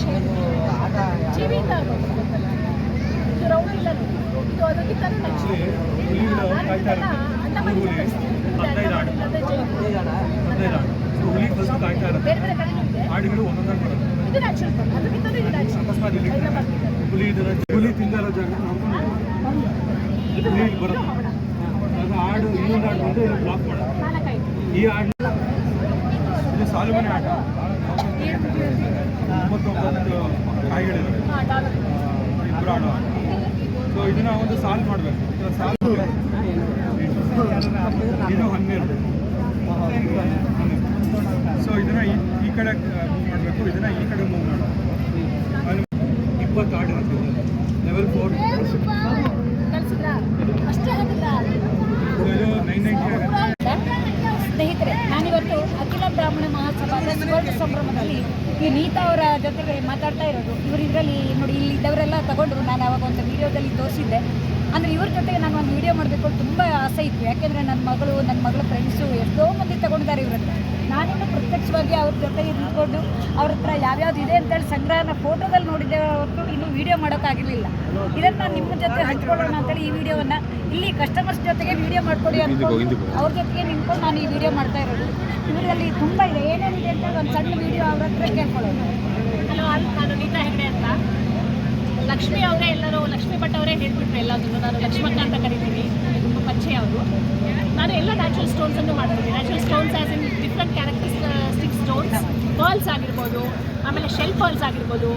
Shade ಜೀವಿತ ಇದು round ಇಲ್ಲ ಇದು ಅದಕ್ಕಿಂತ ನೆಕ್ಸ್ಟ್ ಬೇರೆ ಬೇರೆ ಕಡೆ ಇದೆ ನ್ಯಾಚುರಲ್ ಅದಕ್ಕಿಂತ ನ್ಯಾಚುರಲ್ ಹುಲಿ ತಿಂದಿರೋ ಜಾಗ ಇದು ಬರುತ್ತೆ ಅದು ಆಡು ಇನ್ನೊಂದು ಹಾಡು ಬಂದು ಬ್ಲಾಕ್ ಮಾಡೋದು ಈ ಆಡು ಇದು ಸಾಲುಮನೆ ಆಟ. ಒಂಬತ್ತೊಂಬತ್ತು ಕಾಯಿಗಳಿವೆ ಹಾಂ ಡಾಲರ್. ಇಬ್ಬರು ಆಡೋ ಸೊ ಇದನ್ನ ಒಂದು ಸಾಲ್ವ್ ಮಾಡಬೇಕು. ಸಾಲ್ವ್ ಇದು ಹನ್ನೆರಡು. ಸೊ ಇದನ್ನ ಈ ಕಡೆ ಮೂವ್ ಮಾಡಬೇಕು. ಇದನ್ನ ಈ ಕಡೆ ಮೂವ್ ಮಾಡಬೇಕು ಇಪ್ಪತ್ತು ಆಡಿರುತ್ತೆ ಲೆವೆಲ್ ಫೋರ್ ಕಳಿಸಿದ್ರಾ ಅಷ್ಟೇ ಹಾಕಿಲ್ಲ ಇದು ನೈನ್ ನೈಂಟಿ ಸ್ನೇಹಿತರೆ ನಾನಿವತ್ತು ಅಖಿಲ ಬ್ರಾಹ್ಮಣ ಮಹಾಸಭಾದ ಸುವರ್ಣ ಸಂಭ್ರಮದಲ್ಲಿ ಈ ನೀತಾ ಅವರ ಜೊತೆಗೆ ಮಾತಾಡ್ತಾ ಇರೋದು. ಇವರು ಇದರಲ್ಲಿ ನೋಡಿ ಇಲ್ಲಿ ಇದ್ದವರೆಲ್ಲ ತಗೊಂಡ್ರು ನಾನು ಅವಾಗ ಒಂದು ವಿಡಿಯೋದಲ್ಲಿ ತೋರಿಸಿದ್ದೆ. ಅಂದರೆ ಇವ್ರ ಜೊತೆಗೆ ನಾನು ಒಂದು ವಿಡಿಯೋ ಮಾಡಬೇಕು ತುಂಬ ಆಸೆ ಇತ್ತು. ಯಾಕೆಂದರೆ ನನ್ನ ಮಗಳು, ನನ್ನ ಮಗಳ ಫ್ರೆಂಡ್ಸು ಎಷ್ಟೋ ಮಂದಿ ತಗೊಂಡಿದ್ದಾರೆ ಇವ್ರ ಹತ್ರ. ನಾನಿನ್ನು ಪ್ರತ್ಯಕ್ಷವಾಗಿ ಅವ್ರ ಜೊತೆ ನಿಂತ್ಕೊಂಡು ಅವ್ರ ಹತ್ರ ಯಾವ್ಯಾವ್ದು ಇದೆ ಅಂತೇಳಿ ಸಂಗ್ರಹನ ಫೋಟೋದಲ್ಲಿ ನೋಡಿದ್ದೆ ಹೊರತು ಇನ್ನೂ ವಿಡಿಯೋ ಮಾಡೋಕ್ಕಾಗಿರಲಿಲ್ಲ. ಇದನ್ನು ನಾನು ನಿಮ್ಮ ಜೊತೆ ಹಂಚ್ಕೊಳ್ಳೋಣ ಅಂತೇಳಿ ಈ ವಿಡಿಯೋವನ್ನು ಇಲ್ಲಿ ಕಸ್ಟಮರ್ಸ್ ಜೊತೆಗೆ ವಿಡಿಯೋ ಮಾಡ್ಕೊಡಿ ಅಂತ ಅವ್ರ ಜೊತೆಗೆ ನಿಂತ್ಕೊಂಡು ನಾನು ಈ ವಿಡಿಯೋ ಮಾಡ್ತಾ ಇರೋದು. ಇದರಲ್ಲಿ ತುಂಬ ಇದೆ. ಏನೇನಿದೆ ಅಂತ ಒಂದು ಸಣ್ಣ ವಿಡಿಯೋ ಅವ್ರ ಹತ್ರ ಕೇಳ್ಕೊಳ್ಳೋದು ಹಲೋ ನಾನು ನೀತಾ ಹೆಗಡೆ ಅಂತ. ಲಕ್ಷ್ಮಿ ಅವರೇ ಎಲ್ಲರೂ ಲಕ್ಷ್ಮಿ ಭಟ್ ಅವರೇ ಹೇಳ್ಬಿಟ್ರು ಎಲ್ಲದನ್ನು ನಾನು ಲಕ್ಷ್ಮಕ್ಕ ಅಂತ ಕರಿತೀನಿ. ತುಂಬ ಪರಿಚಯ ಅವರು. ನಾನು ಎಲ್ಲ ನ್ಯಾಚುರಲ್ ಸ್ಟೋನ್ಸನ್ನು ಮಾಡ್ತೀನಿ natural stones as in different characteristic stones pearls ಆಗಿರ್ಬೋದು ಆಮೇಲೆ ಶೆಲ್ ಫಾಲ್ಸ್ ಆಗಿರ್ಬೋದು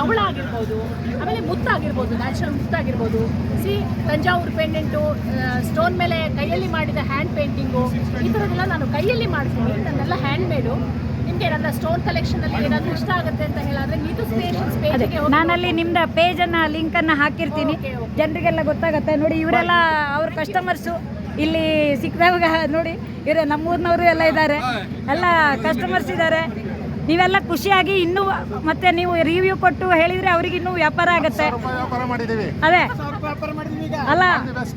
ಹವಳ ಆಗಿರ್ಬೋದು ಆಮೇಲೆ ಮುತ್ತಾಗಿರ್ಬೋದು ನ್ಯಾಚುರಲ್ ಮುತ್ತಾಗಿರ್ಬೋದು ಸಿ ತಂಜಾವೂರು ಪೇಂಡೆಂಟು ಸ್ಟೋನ್ ಮೇಲೆ ಕೈಯಲ್ಲಿ ಮಾಡಿದ ಹ್ಯಾಂಡ್ ಪೇಂಟಿಂಗು ಈ ಥರದ್ದೆಲ್ಲ ನಾನು ಕೈಯಲ್ಲಿ ಮಾಡ್ತೀನಿ ನನ್ನೆಲ್ಲ ಹ್ಯಾಂಡ್ ಮೇಡು ನಿಮಗೆ ನನ್ನ ಸ್ಟೋನ್ ಕಲೆಕ್ಷನ್ ಅಲ್ಲಿ ಏನಾದರೂ ಇಷ್ಟ ಆಗುತ್ತೆ ಅಂತ ಹೇಳಿದ್ರೆ ನೀತು ಅದೇ ಪೇಜ್ಗೆ ನಾನಲ್ಲಿ ನಿಮ್ಮ ಪೇಜನ್ನು ಲಿಂಕನ್ನು ಹಾಕಿರ್ತೀನಿ. ಜನರಿಗೆಲ್ಲ ಗೊತ್ತಾಗುತ್ತೆ. ನೋಡಿ ಇವರೆಲ್ಲ ಅವ್ರ ಕಸ್ಟಮರ್ಸು ಇಲ್ಲಿ ಸಿಕ್ಕಿದಾಗ ನೋಡಿ ಇವರು ನಮ್ಮೂರಿನವರು ಎಲ್ಲ ಇದ್ದಾರೆ. ಎಲ್ಲ ಕಸ್ಟಮರ್ಸ್ ಇದ್ದಾರೆ. ನೀವೆಲ್ಲ ಖುಷಿಯಾಗಿ ಇನ್ನೂ ಮತ್ತೆ ನೀವು ರಿವ್ಯೂ ಕೊಟ್ಟು ಹೇಳಿದ್ರೆ ಅವ್ರಿಗೆ ಇನ್ನೂ ವ್ಯಾಪಾರ ಆಗುತ್ತೆ. ಅದೇ. ಅಲ್ಲ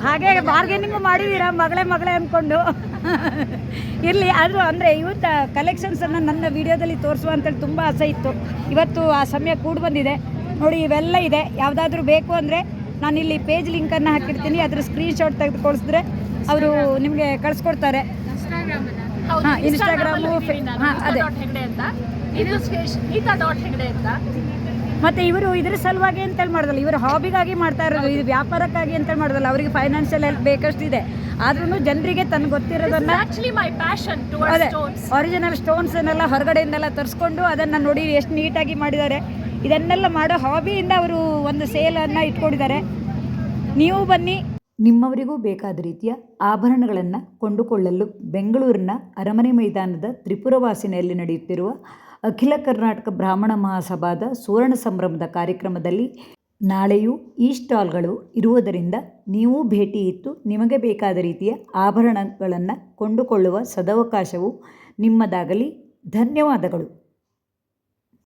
ಹಾಗೆ ಬಾರ್ಗೇನಿಂಗ್ ಮಾಡಿದೀರಾ? ಮಗಳೇ ಮಗಳೇ ಅಂದ್ಕೊಂಡು ಇರಲಿ ಆದರೂ ಅಂದರೆ ಇವತ್ತು ಕಲೆಕ್ಷನ್ಸನ್ನು ನನ್ನ ವಿಡಿಯೋದಲ್ಲಿ ತೋರಿಸುವ ಅಂತೇಳಿ ತುಂಬ ಆಸೆ ಇತ್ತು. ಇವತ್ತು ಆ ಸಮಯ ಕೂಡ ಬಂದಿದೆ. ನೋಡಿ ಇವೆಲ್ಲ ಇದೆ. ಯಾವುದಾದ್ರೂ ಬೇಕು ಅಂದರೆ ನಾನು ಇಲ್ಲಿ ಪೇಜ್ ಲಿಂಕನ್ನು ಹಾಕಿರ್ತೀನಿ. ಅದ್ರ ಸ್ಕ್ರೀನ್ಶಾಟ್ ತೆಗೆದುಕೊಳಿಸಿದ್ರೆ ಅವರು ನಿಮಗೆ ಕಳಿಸ್ಕೊಡ್ತಾರೆ. ಹಾ, ಅದೇ. ಇದು ಸ್ಟೇಷನ್ ಡಾಟ್ ಹೆಗ್ಡೆ ಅಂತ. ಮತ್ತು ಇವರು ಇದ್ರ ಸಲುವಾಗಿ ಅಂತೇಳಿ ಮಾಡೋದಲ್ಲ ಇವರು ಹಾಬಿಗಾಗಿ ಮಾಡ್ತಾ ಇರೋದು ಇದು ವ್ಯಾಪಾರಕ್ಕಾಗಿ ಅಂತೇಳಿ ಮಾಡೋದಲ್ಲ ಅವರಿಗೆ ಫೈನಾನ್ಷಿಯಲ್ ಹೆಲ್ಪ್ ಬೇಕಷ್ಟಿದೆ ಆದ್ರೂ ಜನರಿಗೆ ತನ್ನ ಗೊತ್ತಿರೋದನ್ನ ಅದೇ ಒರಿಜಿನಲ್ ಸ್ಟೋನ್ಸ್ ಅನ್ನೆಲ್ಲ ಹೊರಗಡೆಯಿಂದೆಲ್ಲ ತರಿಸ್ಕೊಂಡು ಅದನ್ನು ನೋಡಿ ಎಷ್ಟು ನೀಟಾಗಿ ಮಾಡಿದ್ದಾರೆ. ಇದನ್ನೆಲ್ಲ ಮಾಡೋ ಹಾಬಿಯಿಂದ ಅವರು ಒಂದು ಸೇಲನ್ನು ಇಟ್ಕೊಂಡಿದ್ದಾರೆ. ನೀವು ಬನ್ನಿ ನಿಮ್ಮವರಿಗೂ ಬೇಕಾದ ರೀತಿಯ ಆಭರಣಗಳನ್ನು ಕೊಂಡುಕೊಳ್ಳಲು ಬೆಂಗಳೂರಿನ ಅರಮನೆ ಮೈದಾನದ ತ್ರಿಪುರವಾಸಿನಿಯಲ್ಲಿ ನಡೆಯುತ್ತಿರುವ ಅಖಿಲ ಕರ್ನಾಟಕ ಬ್ರಾಹ್ಮಣ ಮಹಾಸಭಾದ ಸುವರ್ಣ ಸಂಭ್ರಮದ ಕಾರ್ಯಕ್ರಮದಲ್ಲಿ ನಾಳೆಯೂ ಈ ಸ್ಟಾಲ್ಗಳು ಇರುವುದರಿಂದ ನೀವು ಭೇಟಿ ಇತ್ತು ನಿಮಗೆ ಬೇಕಾದ ರೀತಿಯ ಆಭರಣಗಳನ್ನು ಕೊಂಡುಕೊಳ್ಳುವ ಸದವಕಾಶವು ನಿಮ್ಮದಾಗಲಿ. ಧನ್ಯವಾದಗಳು.